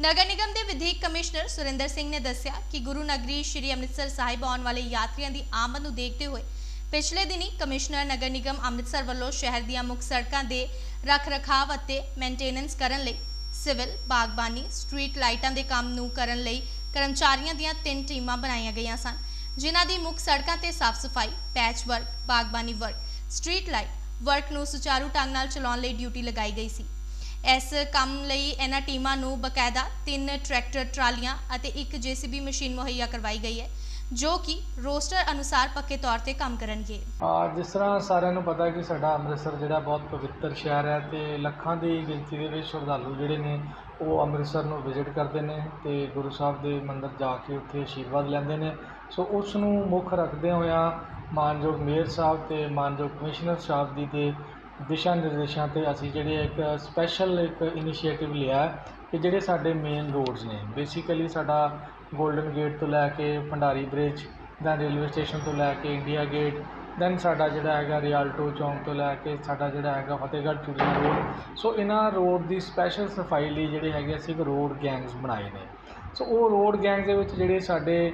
ਨਗਰ ਨਿਗਮ ਦੇ ਵਿਧੀਕ ਕਮਿਸ਼ਨਰ ਸੁਰਿੰਦਰ ਸਿੰਘ ਨੇ ਦੱਸਿਆ ਕਿ ਗੁਰੂ ਨਗਰੀ ਸ਼੍ਰੀ ਅੰਮ੍ਰਿਤਸਰ ਸਾਹਿਬ ਆਉਣ ਵਾਲੇ ਯਾਤਰੀਆਂ ਦੀ ਆਮਦ ਨੂੰ ਦੇਖਦੇ ਹੋਏ ਪਿਛਲੇ ਦਿਨੀ ਕਮਿਸ਼ਨਰ ਨਗਰ ਨਿਗਮ ਅੰਮ੍ਰਿਤਸਰ ਵੱਲੋਂ ਸ਼ਹਿਰ ਦੀਆਂ ਮੁੱਖ ਸੜਕਾਂ ਦੇ ਰੱਖ-ਰਖਾਵ ਅਤੇ ਮੇਨਟੇਨੈਂਸ ਕਰਨ ਲਈ ਸਿਵਲ, ਬਾਗਬਾਨੀ, ਸਟਰੀਟ ਲਾਈਟਾਂ ਦੇ ਕੰਮ ਨੂੰ ਕਰਨ ਲਈ ਕਰਮਚਾਰੀਆਂ ਦੀਆਂ ਤਿੰਨ ਟੀਮਾਂ ਬਣਾਈਆਂ ਗਈਆਂ ਸਨ, ਜਿਨ੍ਹਾਂ ਦੀ ਮੁੱਖ ਸੜਕਾਂ ਤੇ ਸਾਫ਼ ਸਫ਼ਾਈ ਪੈਚ ਵਰਕ ਬਾਗਬਾਨੀ ਵਰਕ ਸਟਰੀਟ ਲਾਈਟ ਵਰਕ ਨੂੰ ਸੁਚਾਰੂ ਢੰਗ ਨਾਲ ਚਲਾਉਣ ਲਈ ਡਿਊਟੀ ਲਗਾਈ ਗਈ ਸੀ। ਇਸ ਕੰਮ ਲਈ ਇਹਨਾਂ ਟੀਮਾਂ ਨੂੰ ਬਕਾਇਦਾ ਤਿੰਨ ਟਰੈਕਟਰ, ਟਰਾਲੀਆਂ ਅਤੇ ਇੱਕ ਜੀਸੀਬੀ ਮਸ਼ੀਨ ਮੁਹੱਈਆ ਕਰਵਾਈ ਗਈ ਹੈ, ਜੋ ਕਿ ਰੋਸਟਰ ਅਨੁਸਾਰ ਪੱਕੇ ਤੌਰ ਤੇ ਕੰਮ ਕਰਨਗੇ। ਆ, ਜਿਸ ਤਰ੍ਹਾਂ ਸਾਰਿਆਂ ਨੂੰ ਪਤਾ ਕਿ ਸਾਡਾ ਅੰਮ੍ਰਿਤਸਰ ਜਿਹੜਾ ਬਹੁਤ ਪਵਿੱਤਰ ਸ਼ਹਿਰ ਹੈ ਤੇ ਲੱਖਾਂ ਦੀ ਗਿਣਤੀ ਦੇ ਵਿੱਚ ਸ਼ਰਧਾਲੂ ਜਿਹੜੇ ਨੇ, ਉਹ ਅੰਮ੍ਰਿਤਸਰ ਨੂੰ ਵਿਜ਼ਿਟ ਕਰਦੇ ਨੇ ਤੇ ਗੁਰੂ ਸਾਹਿਬ ਦੇ ਮੰਦਿਰ ਜਾ ਕੇ ਉੱਥੇ ਆਸ਼ੀਰਵਾਦ ਲੈਂਦੇ ਨੇ। ਸੋ ਉਸ ਨੂੰ ਮੁੱਖ ਰੱਖਦੇ ਹੋਇਆ ਮਾਨਯੋਗ ਮੇਅਰ ਸਾਹਿਬ ਤੇ ਮਾਨਯੋਗ ਕਮਿਸ਼ਨਰ ਸਾਹਿਬ ਦੀ ਦੇ ਦਿਸ਼ਾ ਨਿਰਦੇਸ਼ਾਂ ਤੇ ਅਸੀਂ ਜਿਹੜੇ ਇੱਕ ਸਪੈਸ਼ਲ ਇੱਕ ਇਨੀਸ਼ੀਏਟਿਵ ਲਿਆ ਕਿ ਜਿਹੜੇ ਸਾਡੇ ਮੇਨ ਰੋਡਸ ਨੇ। ਬੇਸਿਕਲੀ ਸਾਡਾ ਗੋਲਡਨ ਗੇਟ ਤੋਂ ਲੈ ਕੇ Bhandari bridge then railway station ਤੋਂ ਲੈ ਕੇ ਇੰਡੀਆ ਗੇਟ ਦੈਨ ਸਾਡਾ ਜਿਹੜਾ ਹੈਗਾ ਰਿਆਲਟੋ ਚੌਂਕ ਤੋਂ ਲੈ ਕੇ ਸਾਡਾ ਜਿਹੜਾ ਹੈਗਾ ਫਤਿਹਗੜ੍ਹ ਚੂੜੀਆਂ ਰੋਡ ਸੋ ਇਹਨਾਂ ਰੋਡ ਦੀ ਸਪੈਸ਼ਲ ਸਫ਼ਾਈ ਲਈ ਜਿਹੜੇ ਹੈਗੇ ਅਸੀਂ ਇੱਕ ਰੋਡ ਗੈਂਗਸ ਬਣਾਏ ਨੇ। ਸੋ ਉਹ ਰੋਡ ਗੈਂਗਸ ਦੇ ਵਿੱਚ ਜਿਹੜੇ ਸਾਡੇ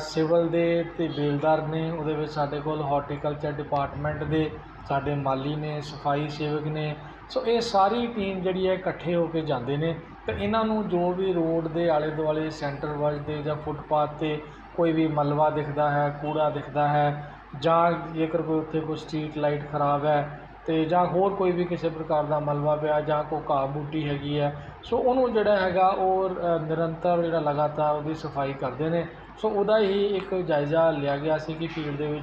ਸਿਵਲ ਦੇ ਤੇ ਬੇਲਦਾਰ ਨੇ, ਉਹਦੇ ਵਿੱਚ ਸਾਡੇ ਕੋਲ ਹਾਰਟੀਕਲਚਰ ਡਿਪਾਰਟਮੈਂਟ ਦੇ ਸਾਡੇ ਮਾਲੀ ਨੇ, ਸਫ਼ਾਈ ਸੇਵਕ ਨੇ, ਸੋ ਇਹ ਸਾਰੀ ਟੀਮ ਜਿਹੜੀ ਹੈ ਇਕੱਠੇ ਹੋ ਕੇ ਜਾਂਦੇ ਨੇ ਅਤੇ ਇਹਨਾਂ ਨੂੰ ਜੋ ਵੀ ਰੋਡ ਦੇ ਆਲੇ ਦੁਆਲੇ ਸੈਂਟਰ ਵੱਜਦੇ ਜਾਂ ਫੁੱਟਪਾਥ ਤੇ ਕੋਈ ਵੀ ਮਲਬਾ ਦਿਖਦਾ ਹੈ, ਕੂੜਾ ਦਿਖਦਾ ਹੈ ਜਾਂ ਜੇਕਰ ਕੋਈ ਉੱਥੇ ਕੋਈ ਸਟਰੀਟ ਲਾਈਟ ਖਰਾਬ ਹੈ ਅਤੇ ਜਾਂ ਹੋਰ ਕੋਈ ਵੀ ਕਿਸੇ ਪ੍ਰਕਾਰ ਦਾ ਮਲਬਾ ਪਿਆ ਜਾਂ ਕੋਈ ਘਾਹ ਬੂਟੀ ਹੈਗੀ ਹੈ, ਸੋ ਉਹਨੂੰ ਜਿਹੜਾ ਹੈਗਾ ਉਹ ਨਿਰੰਤਰ ਜਿਹੜਾ ਲਗਾਤਾਰ ਉਹਦੀ ਸਫ਼ਾਈ ਕਰਦੇ ਨੇ। ਸੋ ਉਹਦਾ ਹੀ ਇੱਕ ਜਾਇਜ਼ਾ ਲਿਆ ਗਿਆ ਸੀ ਕਿ ਫੀਲਡ ਦੇ ਵਿੱਚ